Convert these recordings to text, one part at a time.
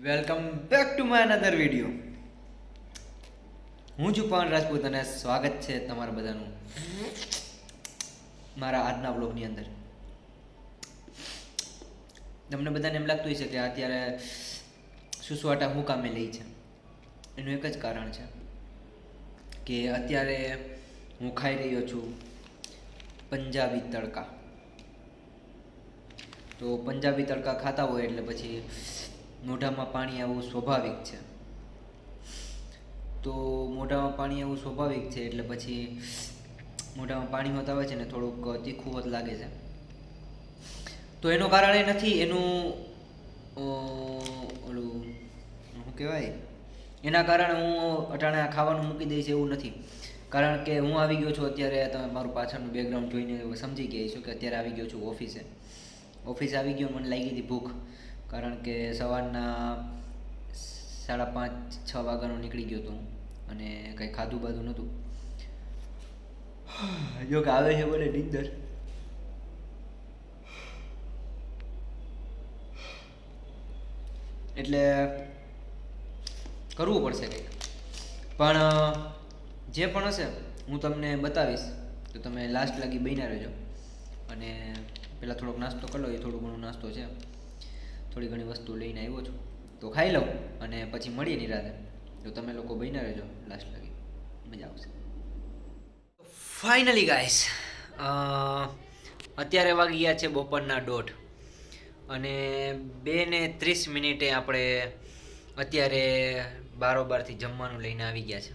Welcome back to my another video હું છું પવન રાજપૂત અને સ્વાગત છે તમારા બધાનું મારા આજના બ્લોગની અંદર. તમને બધાને એમ લાગતું હશે કે અત્યારે સુસવાટા હું કામે લઈ છે? એનું એક જ કારણ છે કે અત્યારે હું ખાઈ રહ્યો છું પંજાબી તડકા. તો પંજાબી તડકા ખાતા હોય એટલે પછી મોઢામાં પાણી આવવું સ્વાભાવિક છે. તો મોઢામાં પાણી આવવું સ્વાભાવિક છે એટલે પછી મોઢામાં પાણી હોત આવે છે ને થોડુંક તીખું હોત લાગે છે. તો એનું કારણ એ નથી, એનું ઓલું, શું કહેવાય? એના કારણે હું અટાણે ખાવાનું મૂકી દઈશ એવું નથી. કારણ કે હું આવી ગયો છું અત્યારે તમે મારું પાછળનું બેકગ્રાઉન્ડ જોઈને સમજી ગયા છો કે અત્યારે આવી ગયો છું ઓફિસે. ઓફિસે આવી ગયો મને લાગી હતી ભૂખ. કારણ કે સવારના સાડા પાંચ, છ વાગ્યાનો નીકળી ગયો હતો અને કંઈ ખાધું બાધું નહોતું. યોગ આવે છે બોલે નીંદર. એટલે કરવું પડશે કંઈક. પણ, જે પણ હશે, હું તમને બતાવીશ. તો તમે લાસ્ટ લાગી બન્યા રહેજો. અને પહેલાં થોડોક નાસ્તો કરી લો, એ થોડું ઘણું નાસ્તો છે. થોડી ઘણી વસ્તુ લઈને આવ્યો છું. તો ખાઈ લઉં અને પછી મળીએ નિરાતે. તો તમે લોકો બન્યા રહેજો લાસ્ટ લગી. મજા આવશે. ફાઇનલી ગાઈસ અત્યારે વાગી ગયા છે બપોરના દોઢ. અને બે ને ત્રીસ મિનિટે આપણે અત્યારે બારોબારથી જમવાનું લઈને આવી ગયા છે.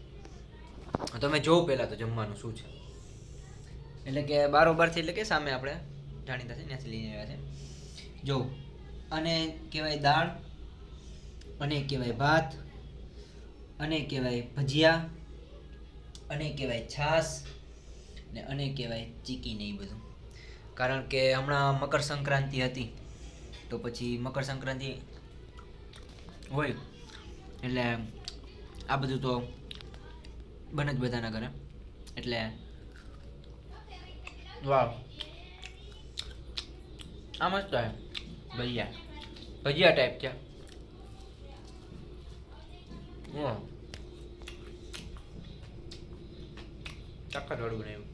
તમે જોવો પહેલાં તો જમવાનું શું છે. એટલે કે બારોબારથી એટલે કે સામે આપણે જાણીતા છે, ત્યાંથી લઈને આવ્યા છે. જો અને કહેવાય દાળ, અને કહેવાય ભાત, અને કહેવાય ભજીયા, અને કહેવાય છાશ, ને અને કહેવાય ચીકી ને એ બધું. કારણ કે હમણાં મકર સંક્રાંતિ હતી, તો પછી મકર સંક્રાંતિ હોય, એટલે આ બધું તો બને જ બધાના ઘરે. એટલે વાહ આ મસ્ત છે ભજીયા ભજીયા ટાઈપ છે વાહ ચાખા થોડું બનાવ્યું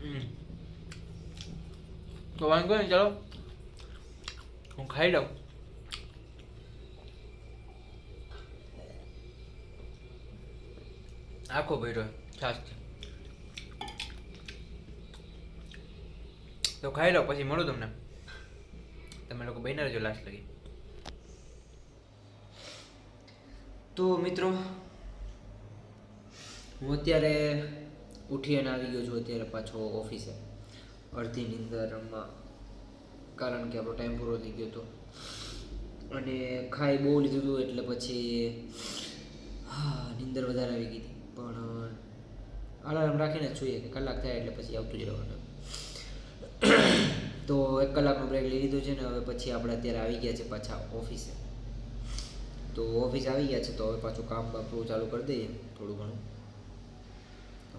હમ. તો વાંધો નહીં ચાલો હું ખાઈ લઉં આખો ભર્યો છાસથી તો ખાઈ લો, પછી મળું તમને. તમે લોકો બહીને રહેજો લાસ્ટ લગી. તો મિત્રો, હું અત્યારે ઉઠી અને આવી ગયો છું અત્યારે પાછો ઓફિસે. અડધી નિંદરમાં કારણ કે આપણો ટાઈમ પૂરો થઈ ગયો હતો. અને ખાઈ બહુ લીધું હતું એટલે પછી, હા, નિંદર વધારે આવી ગઈ હતી. પણ, અલાર્મ રાખીને જ જોઈએ કે કલાક થાય એટલે પછી આવતું જ રહેવાનું. તો એક કલાકનો બ્રેક લઈ લીધો છે ને હવે પછી આપણે અત્યારે આવી ગયા છે પાછા ઓફિસે તો ઓફિસ આવી ગયા છે તો હવે પાછું કામ આપણું ચાલુ કરી દઈએ થોડું ઘણું.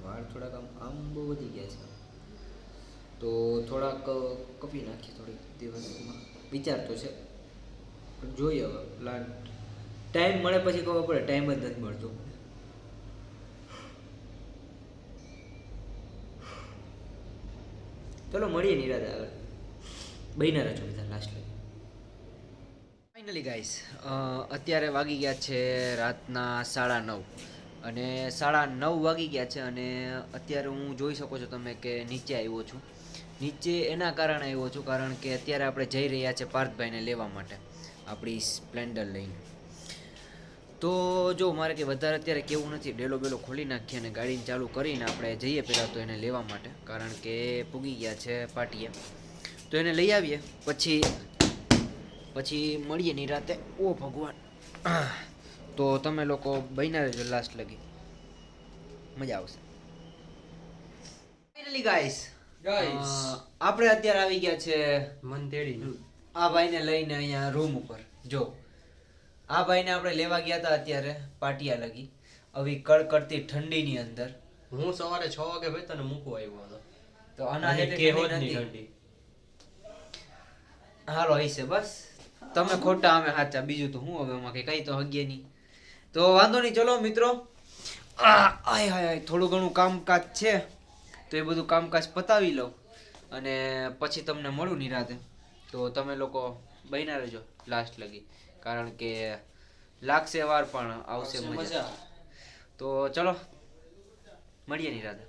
વાળ થોડાક આમ આમ બહુ વધી ગયા છે. તો થોડાક કપી નાખીએ થોડીક દિવસમાં. વિચાર તો છે. પણ જોઈએ હવે પ્લાન ટાઈમ મળે પછી ખબર પડે ટાઈમ જ નથી મળતો. ચલો મળીએ નિરાતે આગળ બહીના રહેજો લીધા લાસ્ટ લગી ફાઇનલી ગાઈસ અત્યારે વાગી ગયા છે રાતના સાડા નવ. અને સાડા નવ વાગી ગયા છે અને અત્યારે હું જોઈ શકો છો તમે કે નીચે આવ્યો છું. નીચે એના કારણે આવ્યો છું કારણ કે અત્યારે આપણે જઈ રહ્યા છે પાર્થભાઈને લેવા માટે આપણી સ્પ્લેન્ડર લઈને. તો જો મારે કે વધારે અત્યારે કેવું નથી, ડેલો બેલો ખોલી નાખીએ અને ગાડીને ચાલુ કરીને આપણે જઈએ પહેલાં તો એને લેવા માટે, કારણ કે પૂગી ગયા છે પાટીએ. તો એને લઈ આવીએ. પછી પછી મળીએ ની રાતે. ઓ ભગવાન. તો તમે લોકો બન્યા રહેજો લાસ્ટ લગી. મજા આવશે. Finally guys. આપણે અત્યારે આવી ગયા છે મન આ ભાઈને લઈને અહીંયા રૂમ ઉપર. જો આ ભાઈને આપણે લેવા ગયા હતા અત્યારે પાટિયા લગી. આવી કડકડતી ઠંડીની અંદર. હું સવારે છ વાગે ભાઈ તને મૂકવા આવ્યો હતો. તો આના નથી. ઠંડી. હાલો હશે બસ. તમે ખોટા અમે સાચા. બીજું તો હું હવે એમાં કઈ કઈ તો હગીએ નહીં. તો વાંધો નહીં ચલો મિત્રો. આય હાય થોડું ઘણું કામકાજ છે તો એ બધું કામકાજ પતાવી લઉં. અને પછી તમને મળું નિરાતે તો તમે લોકો બન્યા રહેજો લાસ્ટ લગી. કારણ કે લાગશે વાર પણ આવશે મજા. તો ચલો મળીએ નિરાતે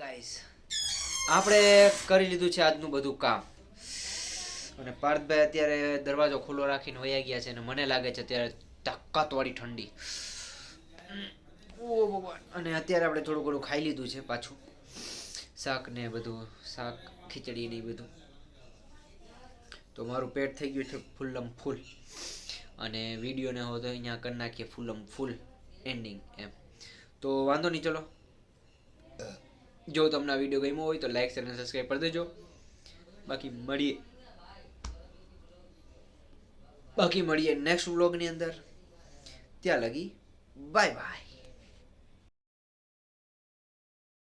ગાઈસ આપણે કરી લીધું છે આજનું બધું કામ. અને પાર્થભાઈ અત્યારે દરવાજો ખુલ્લો રાખીને વયા ગયા છે અને મને લાગે છે અત્યારે તાકાતવાળી ઠંડી. ઓ ભગવાન અને અત્યારે આપણે થોડું ઘણું ખાઈ લીધું છે પાછું. શાક ને બધું શાક ખીચડી ને બધું. તો મારું પેટ થઈ ગયું છે ફૂલમ ફૂલ. અને વિડીયોને હવે તો અહીંયા કરી નાખીએ ફૂલમ ફૂલ એન્ડિંગ એમ. તો વાંધો નહીં ચલો. જો તમને આ વીડિયો ગમ્યો હોય તો લાઈક અને સબસ્ક્રાઈબ કરી દેજો. બાકી મળીએ. બાકી મળીએ નેક્સ્ટ વ્લોગની અંદર. ત્યાં લગી બાય બાય